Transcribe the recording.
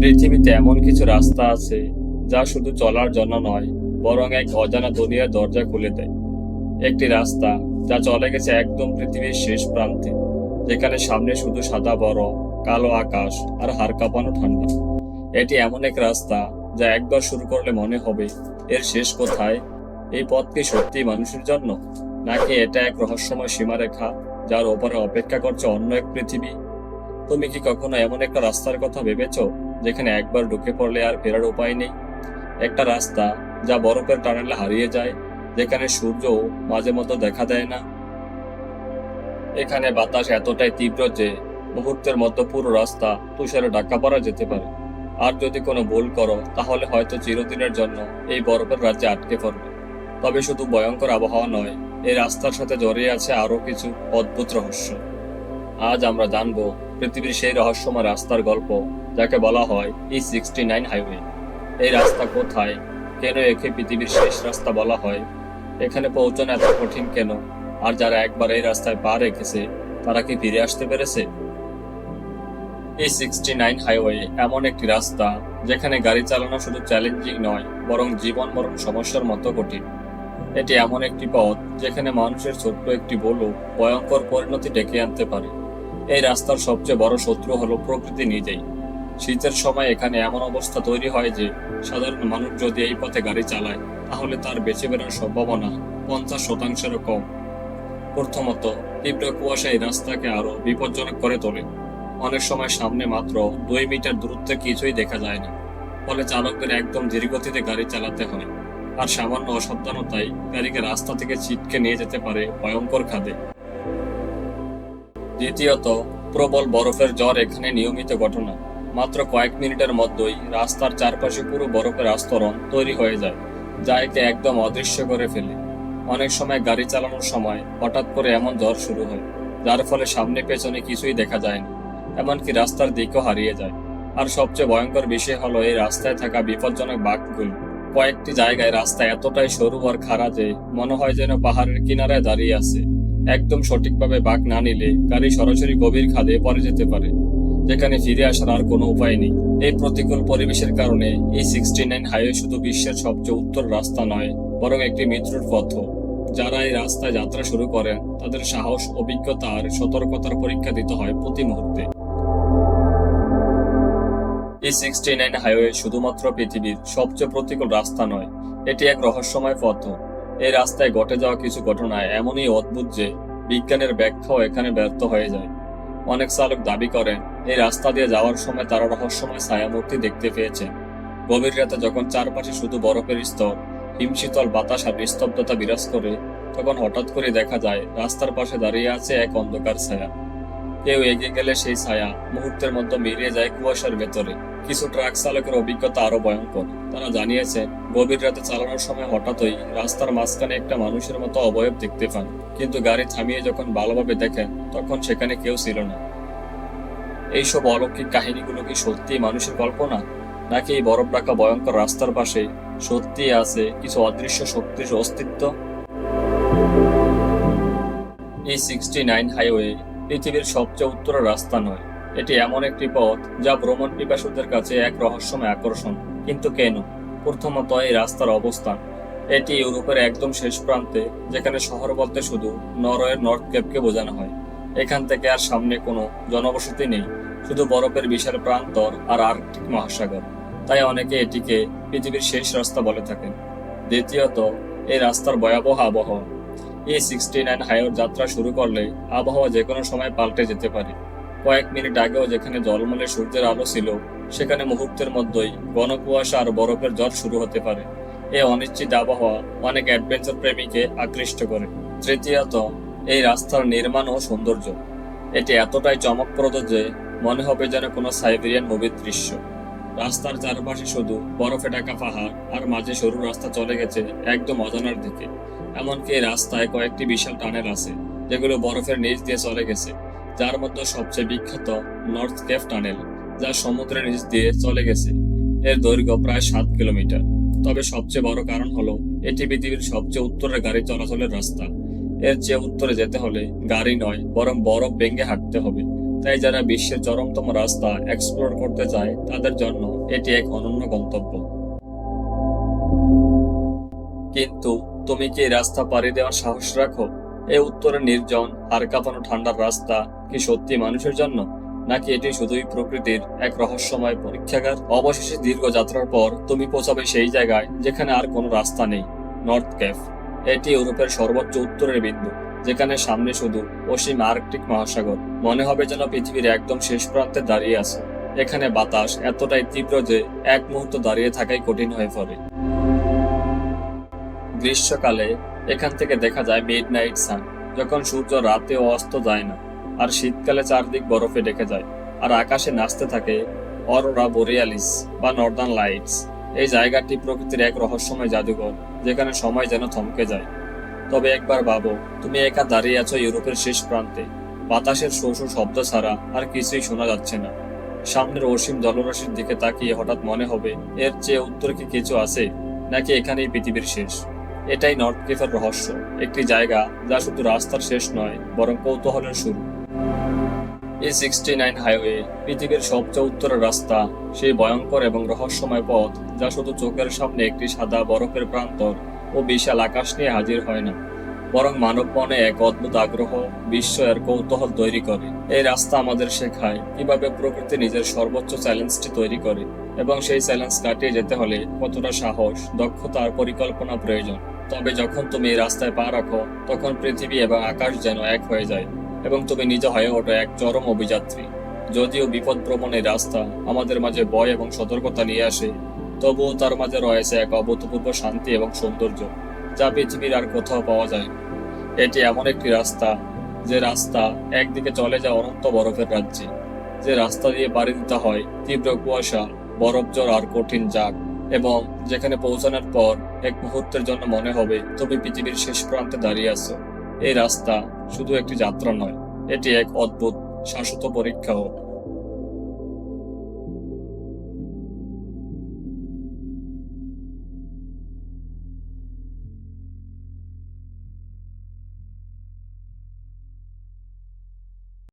পৃথিবীতে এমন কিছু রাস্তা আছে যা শুধু চলার জন্য নয়, বরং এক অজানা দুনিয়ার দরজা খুলে দেয়। একটি রাস্তা যা চলে গেছে একদম পৃথিবীর শেষ প্রান্তে, যেখানে সামনে শুধু সাদা বরফ কালো আকাশ আর হাড় কাঁপানো ঠান্ডা। এটি এমন এক রাস্তা যা একবার শুরু করলে মনে হবে, এর শেষ কোথায়? এই পথ কি সত্যি মানুষের জন্য? নাকি এটা এক রহস্যময় সীমারেখা যার ওপরে অপেক্ষা করছে অন্য এক পৃথিবী? তুমি কি কখনো এমন একটা রাস্তার কথা ভেবেছো? যেখানে একবার ঢুকে পড়লে আর ফেরার উপায় নেই। একটা রাস্তা যা বরফের টানেলে হারিয়ে যায়, যেখানে সূর্য মাঝে মধ্যে দেখা দেয় না। এখানে বাতাস এতটাই তীব্র যে মুহূর্তের মধ্যে পুরো রাস্তা তুষারে ঢাকা পড়া যেতে পারে। আর যদি কোনো ভুল করো, তাহলে হয়তো চিরদিনের জন্য এই বরফের রাজ্যে আটকে পড়বে। তবে শুধু ভয়ঙ্কর আবহাওয়া নয়, এই রাস্তার সাথে জড়িয়ে আছে আরও কিছু অদ্ভুত রহস্য। আজ আমরা জানব পৃথিবীর সেই রহস্যময় রাস্তার গল্প যাকে বলা হয় ই সিক্সটি নাইন হাইওয়ে এই রাস্তা কোথায়? কেন একে পৃথিবীর শেষ রাস্তা বলা হয়? এখানে পৌঁছানো এত কঠিন কেন? আর যারা একবার এই রাস্তায় পা রেখেছে, তারা কি ফিরে আসতে পেরেছে? এই সিক্সটি নাইন হাইওয়ে এমন একটি রাস্তা, যেখানে গাড়ি চালানো শুধু চ্যালেঞ্জিং নয়, বরং জীবন মরণ সমস্যার মতো কঠিন। এটি এমন একটি পথ, যেখানে মানুষের ছোট্ট একটি বলু ভয়ঙ্কর পরিণতি ডেকে আনতে পারে। এই রাস্তার সবচেয়ে বড় শত্রু হলো প্রকৃতি নিজেই। শীতের সময় এখানে এমন অবস্থা তৈরি হয় যে, সাধারণ মানুষ যদি এই পথে গাড়ি চালায়, তাহলে তার বেঁচে বেরোর সম্ভাবনা পঞ্চাশ শতাংশেরও কম। প্রথমত, তীব্র কুয়াশা এই রাস্তাকে আরও বিপজ্জনক করে তোলে। অনেক সময় সামনে মাত্র দুই মিটার দূরত্বে কিছুই দেখা যায় না। ফলে চালকদের একদম ধীরগতিতে গাড়ি চালাতে হয়। আর সামান্য অসাবধানতাই গাড়িকে রাস্তা থেকে ছিটকে নিয়ে যেতে পারে ভয়ঙ্কর খাদে। দ্বিতীয়ত, প্রবল বরফের জ্বর এখানে নিয়মিত ঘটনা। মাত্র কয়েক মিনিটের মধ্যেই রাস্তার চারপাশে পুরো বরফের আস্তরণ তৈরি হয়ে যায়, যা একে একদম অদৃশ্য করে ফেলে। অনেক সময় গাড়ি চালানোর সময় হঠাৎ করে এমন জ্বর শুরু হয়, যার ফলে সামনে পেছনে কিছুই দেখা যায় না, এমনকি রাস্তার দিকও হারিয়ে যায়। আর সবচেয়ে ভয়ঙ্কর বিষয় হলো এই রাস্তায় থাকা বিপজ্জনক বাঘগুলো। কয়েকটি জায়গায় রাস্তা এতটাই সরু আর খাড়া যে মনে হয় যেন পাহাড়ের কিনারায় দাঁড়িয়ে আছে। একদম সঠিকভাবে বাঘ না নিলে গাড়ি সরাসরি গভীর খাদে পড়ে যেতে পারে। যেখানে ফিরে আসার আর কোনো উপায় নেই। এই প্রতিকূল পরিবেশের কারণে এই সিক্সটি নাইন হাইওয়ে শুধু বিশ্বের সবচেয়ে উত্তর রাস্তা নয়, বরং একটি মৃত্যুর পথ। যারা এই রাস্তায় যাত্রা শুরু করেন, তাদের সাহস, অভিজ্ঞতা আর সতর্কতার পরীক্ষা দিতে হয় প্রতি মুহূর্তে। এই সিক্সটি নাইন হাইওয়ে শুধুমাত্র পৃথিবীর সবচেয়ে প্রতিকূল রাস্তা নয়, এটি এক রহস্যময় পথ। এই রাস্তায় ঘটে যাওয়া কিছু ঘটনা এমনই অদ্ভুত যে বিজ্ঞানের ব্যাখ্যাও এখানে ব্যর্থ হয়ে যায়। অনেক চালক দাবি করেন এই রাস্তা দিয়ে যাওয়ার সময় তারা রহস্যময় ছায়ামূর্তি দেখতে পেয়েছেন গভীর রাতে যখন চারপাশে শুধু বরফের স্তর, হিমশীতল বাতাস আর নিস্তব্ধতা বিরাজ করে, তখন হঠাৎ করে দেখা যায়, রাস্তার পাশে দাঁড়িয়ে আছে এক অন্ধকার ছায়া। কেউ এগিয়ে গেলে সেই ছায়া মুহূর্তের মধ্যে মিলিয়ে যায় কুয়াশার ভেতরে। কিছু ট্রাক চালকের অভিজ্ঞতা আরও ভয়ঙ্কর। তারা জানিয়েছে, গভীর রাতে চালানোর সময় হঠাৎই রাস্তার মাঝখানে একটা মানুষের মতো অবয়ব দেখতে পান। কিন্তু গাড়ি থামিয়ে যখন ভালোভাবে দেখেন, তখন সেখানে কেউ ছিল না। এইসব অলৌকিক কাহিনীগুলো কি সত্যি মানুষের কল্পনা? নাকি এই বরফ রাখা ভয়ঙ্কর রাস্তার পাশে সত্যি আছে কিছু অদৃশ্য শক্তির অস্তিত্ব? এই সিক্সটি নাইন হাইওয়ে পৃথিবীর সবচেয়ে উত্তরের রাস্তা নয়। এটি এমন একটি পথ যা ভ্রমণ পিপাসুদের কাছে এক রহস্যময় আকর্ষণ। কিন্তু কেন? প্রথমত এই রাস্তার অবস্থান। এটি ইউরোপের একদম শেষ প্রান্তে, যেখানে শহর বলতে শুধু নরওয়ের নর্থ কেপকে বোঝানো হয়। এখান থেকে আর সামনে কোনো জনবসতি নেই, শুধু বরফের বিশাল প্রান্তর আর আর্কটিক মহাসাগর। তাই অনেকে এটিকে পৃথিবীর শেষ রাস্তা বলে থাকেন। দ্বিতীয়ত, এই রাস্তার ভয়াবহ আবহাওয়া এই সিক্সটি নাইন হাইওর যাত্রা শুরু করলে আবহাওয়া যে কোনো সময় পাল্টে যেতে পারে। কয়েক মিনিট আগেও যেখানে জলমলে সূর্যের আলো ছিল, সেখানে মুহূর্তের মধ্যেই ঘন কুয়াশা আর বরফের জ্বর শুরু হতে পারে। এই অনিশ্চিত আবহাওয়া অনেক অ্যাডভেঞ্চার প্রেমীকে আকৃষ্ট করে। তৃতীয়ত এই রাস্তার নির্মাণ ও সৌন্দর্য। এটি এতটাই চমকপ্রদ যে মনে হবে যেন কোনো সাইবেরিয়ান মুভির দৃশ্য। রাস্তার চারপাশে শুধু বরফে ঢাকা পাহাড় আর মাঝে সরু রাস্তা চলে গেছে একদম অজানার দিকে। এমনকি রাস্তায় কয়েকটি বিশাল টানেল আছে, যেগুলো বরফের নিচ দিয়ে চলে গেছে। যার মধ্যে সবচেয়ে বিখ্যাত নর্থ কেফ টানেল, যা সমুদ্রের নিচ দিয়ে চলে গেছে। এর দৈর্ঘ্য প্রায় সাত কিলোমিটার। তবে সবচেয়ে বড় কারণ হলো, এটি পৃথিবীর সবচেয়ে উত্তরের গাড়ি চলাচলের রাস্তা। এর চেয়ে উত্তরে যেতে হলে গাড়ি নয়, বরং বরফ ভেঙে হাঁটতে হবে। তাই যারা বিশ্বের চরমতম রাস্তা এক্সপ্লোর করতে চায়, তাদের জন্য এটি এক অনন্য গন্তব্য। কিন্তু তুমি কি রাস্তা পাড়ি দেওয়ার সাহস রাখো? এই উত্তরে নির্জন আর কাঁপানো ঠান্ডার রাস্তা কি সত্যি মানুষের জন্য? নাকি এটি শুধুই প্রকৃতির এক রহস্যময় পরীক্ষাগার? অবশেষে দীর্ঘ যাত্রার পর তুমি পৌঁছাবে সেই জায়গায় যেখানে আর কোনো রাস্তা নেই নর্থ ক্যাফ এটি ইউরোপের সর্বোচ্চ উত্তরের বিন্দু, যেখানে সামনে শুধু অসীম আর্কটিক মহাসাগর। মনে হবে যেন পৃথিবীর একদম শেষ প্রান্তে দাঁড়িয়ে আছে। এখানে বাতাস এতটাই তীব্র যে এক মুহূর্ত দাঁড়িয়ে থাকাই কঠিন হয়ে পড়ে। গ্রীষ্মকালে এখান থেকে দেখা যায় মিড নাইট সান যখন সূর্য রাতে অস্ত যায় না, আর শীতকালে চারদিক বরফে ঢেকে যায়, আর আকাশে নাচতে থাকে অরোরা বোরিয়ালিস বা নর্দার্ন লাইটস এই জায়গাটি প্রকৃতির এক রহস্যময় জাদুঘর, যেখানে সময় যেন থমকে যায়। তবে একবার ভাবো, তুমি একা দাঁড়িয়ে আছো ইউরোপের শেষ প্রান্তে। বাতাসের শোষ শব্দ ছাড়া আর কিছুই শোনা যাচ্ছে না। সামনের অসীম জলরাশির দিকে তাকিয়ে হঠাৎ মনে হবে, এর চেয়ে উত্তর কি কিছু আছে? নাকি এখানেই পৃথিবীর শেষ? এটাই নর্থ কেফের রহস্য, একটি জায়গা যা শুধু রাস্তার শেষ নয়, বরং কৌতূহলের শুরু। এই সিক্সটি নাইন হাইওয়ে পৃথিবীর সবচেয়ে উত্তরের রাস্তা, সেই ভয়ঙ্কর এবং রহস্যময় পথ যা শুধু চোখের সামনে একটি সাদা বরফের প্রান্তর ও বিশাল আকাশ নিয়ে হাজির হয় না, বরং মানব মনে এক অদ্ভুত আগ্রহ বিস্ময়ের কৌতূহল তৈরি করে। এই রাস্তা আমাদের শেখায় কীভাবে প্রকৃতি নিজের সর্বোচ্চ চ্যালেঞ্জটি তৈরি করে এবং সেই চ্যালেঞ্জ কাটিয়ে যেতে হলে কতটা সাহস, দক্ষতা আর পরিকল্পনা প্রয়োজন। তবে যখন তুমি এই রাস্তায় পা রাখো, তখন পৃথিবী এবং আকাশ যেন এক হয়ে যায়। এবং তুমি নিজে হয়ে ওঠো এক চরম অভিযাত্রী যদিও বিপদ ভ্রমণ এই রাস্তা আমাদের মাঝে ভয় এবং সতর্কতা নিয়ে আসে, তবুও তার মাঝে রয়েছে এক অভূতপূর্ব শান্তি এবং সৌন্দর্য, যা পৃথিবীর আর কোথাও পাওয়া যায় না। এটি এমন একটি রাস্তা, যে রাস্তা একদিকে চলে যায় অনন্ত বরফের রাজ্যে, যে রাস্তা দিয়ে পাড়ি দিতে হয় তীব্র কুয়াশা, বরফ জ্বর আর কঠিন জাগ, এবং যেখানে পৌঁছানোর পর এক মুহূর্তের জন্য মনে হবে তুমি পৃথিবীর শেষ প্রান্তে দাঁড়িয়ে আছো এই রাস্তা শুধু একটি যাত্রা নয় এটি এক অদ্ভুত শাশ্বত পরীক্ষাও।